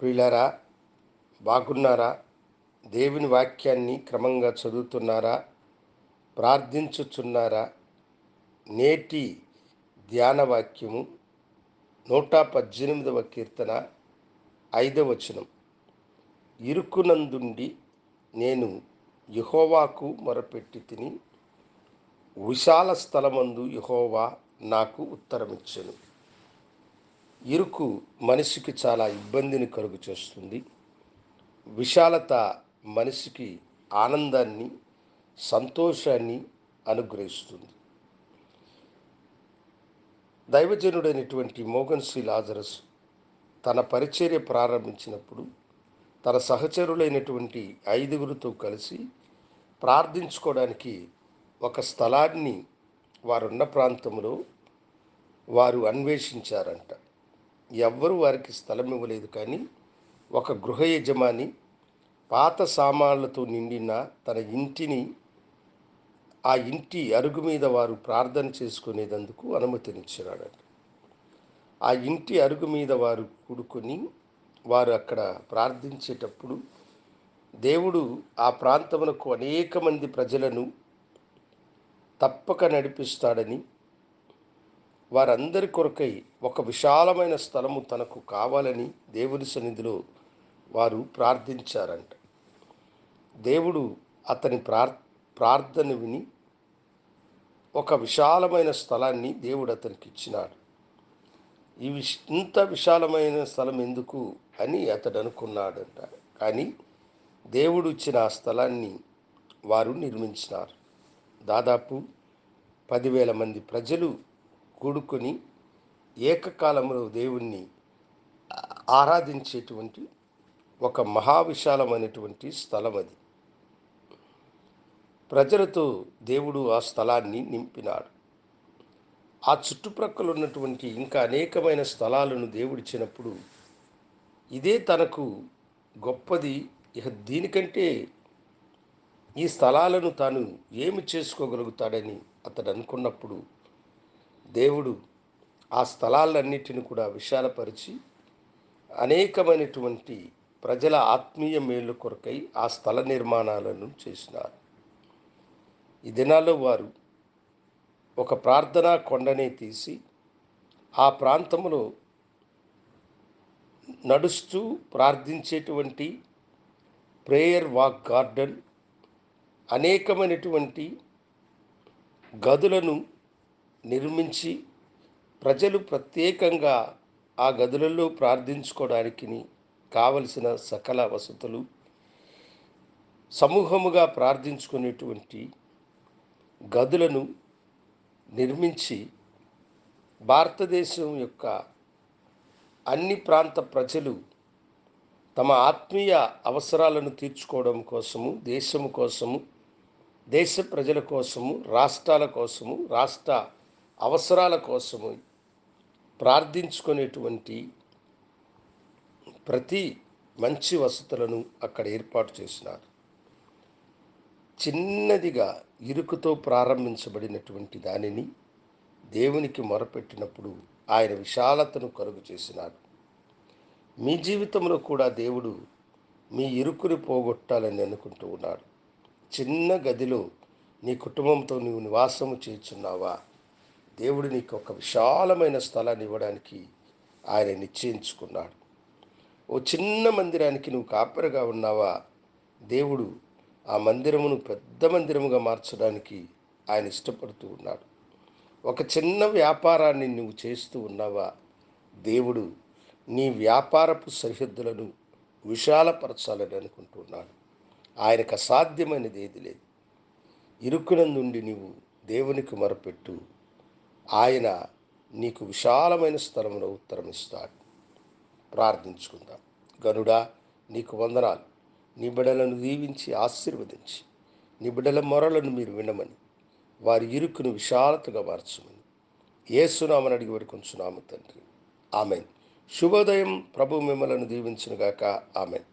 ప్రియులారా బాగున్నారా? దేవుని వాక్యాన్ని క్రమంగా చదువుతున్నారా? ప్రార్థించుచున్నారా? నేటి ధ్యాన వాక్యము నూట పద్దెనిమిదవ కీర్తన ఐదవ వచనం. ఇరుకునందుండి నేను యహోవాకు మొరపెట్టి తిని విశాల స్థలమందు యహోవా నాకు ఉత్తరమిచ్చెను. ఇరుకు మనిషికి చాలా ఇబ్బందిని కలుగు చేస్తుంది. విశాలత మనిషికి ఆనందాన్ని సంతోషాన్ని అనుగ్రహిస్తుంది. దైవజనుడైనటువంటి మోగన్ శ్రీ లాజరస్ తన పరిచర్య ప్రారంభించినప్పుడు తన సహచరులైనటువంటి ఐదుగురితో కలిసి ప్రార్థించుకోవడానికి ఒక స్థలాన్ని వారున్న ప్రాంతంలో వారు అన్వేషించారంట. ఎవ్వరు వారికి స్థలం ఇవ్వలేదు కానీ ఒక గృహ యజమాని పాత సామాన్లతో నిండిన తన ఇంటిని ఆ ఇంటి అరుగు మీద వారు ప్రార్థన చేసుకునేందుకు అనుమతినిచ్చినాడట. ఆ ఇంటి అరుగు మీద వారు కూడుకొని వారు అక్కడ ప్రార్థించేటప్పుడు దేవుడు ఆ ప్రాంతమునకు అనేక మంది ప్రజలను తప్పక నడిపిస్తాడని వారందరి కొరకై ఒక విశాలమైన స్థలము తనకు కావాలని దేవుని సన్నిధిలో వారు ప్రార్థించారంట. దేవుడు అతని ప్రార్ ప్రార్థన విని ఒక విశాలమైన స్థలాన్ని దేవుడు అతనికి ఇచ్చినాడు. ఈ విష్ ఇంత విశాలమైన స్థలం ఎందుకు అని అతడు అనుకున్నాడంట. కానీ దేవుడు ఇచ్చిన ఆ స్థలాన్ని వారు నిర్మించినారు. దాదాపు పదివేల మంది ప్రజలు కూడుకొని ఏకకాలంలో దేవుణ్ణి ఆరాధించేటువంటి ఒక మహావిశాలమైనటువంటి స్థలం అది. ప్రజలతో దేవుడు ఆ స్థలాన్ని నింపినాడు. ఆ చుట్టుప్రక్కల ఉన్నటువంటి ఇంకా అనేకమైన స్థలాలను దేవుడిచ్చినప్పుడు ఇదే తనకు గొప్పది. ఇక దీనికంటే ఈ స్థలాలను తాను ఏమి చేసుకోగలుగుతాడని అతడు అనుకున్నప్పుడు దేవుడు ఆ స్థలాలన్నిటిని కూడా విశాలపరిచి అనేకమైనటువంటి ప్రజల ఆత్మీయ మేలు కొరకై ఆ స్థల నిర్మాణాలను చేసినారు. ఈ దినాల్లో వారు ఒక ప్రార్థనా కొండనే తీసి ఆ ప్రాంతంలో నడుస్తూ ప్రార్థించేటువంటి ప్రేయర్ వాక్ గార్డెన్ అనేకమైనటువంటి గదులను నిర్మించి ప్రజలు ప్రత్యేకంగా ఆ గదులలో ప్రార్థించుకోవడానికి కావలసిన సకల వసతులు సమూహముగా ప్రార్థించుకునేటువంటి గదులను నిర్మించి భారతదేశం యొక్క అన్ని ప్రాంత ప్రజలు తమ ఆత్మీయ అవసరాలను తీర్చుకోవడం కోసము దేశము కోసము దేశ ప్రజల కోసము రాష్ట్రాల కోసము రాష్ట్ర అవసరాల కోసము ప్రార్థించుకునేటువంటి ప్రతి మంచి వసతులను అక్కడ ఏర్పాటు చేసినారు. చిన్నదిగా ఇరుకుతో ప్రారంభించబడినటువంటి దానిని దేవునికి మొరపెట్టినప్పుడు ఆయన విశాలతను కరుగు చేసినాడు. మీ జీవితంలో కూడా దేవుడు మీ ఇరుకుని పోగొట్టాలని అనుకుంటూ ఉన్నాడు. చిన్న గదిలో నీ కుటుంబంతో నీవు నివాసము చేర్చున్నావా? దేవుడు నీకు ఒక విశాలమైన స్థలాన్ని ఇవ్వడానికి ఆయన నిశ్చయించుకున్నాడు. ఓ చిన్న మందిరానికి నువ్వు కాపరిగా ఉన్నావా? దేవుడు ఆ మందిరమును పెద్ద మందిరముగా మార్చడానికి ఆయన ఇష్టపడుతూ ఉన్నాడు. ఒక చిన్న వ్యాపారాన్ని నువ్వు చేస్తూ ఉన్నావా? దేవుడు నీ వ్యాపారపు సరిహద్దులను విశాలపరచాలని అనుకుంటున్నాడు ఆయనకు అసాధ్యమైనది ఏది లేదు. ఇరుకునందుండి నీవు దేవునికి మొరపెట్టు. ఆయన నీకు విశాలమైన స్థలంలో ఉత్తరం ఇస్తాడు ప్రార్థించుకుందాం. గనుడా నీకు వందనాలు. నీ దీవించి ఆశీర్వదించి నీ బిడ్డల మొరలను మీరు వినమని వారి ఇరుకును విశాలతగా మార్చమని. ఏసునామని అడిగి వేడుకొంచున్నాము తండ్రి. ఆమెన్. శుభోదయం ప్రభు మిమ్మలను దీవించునుగాక. ఆమెన్.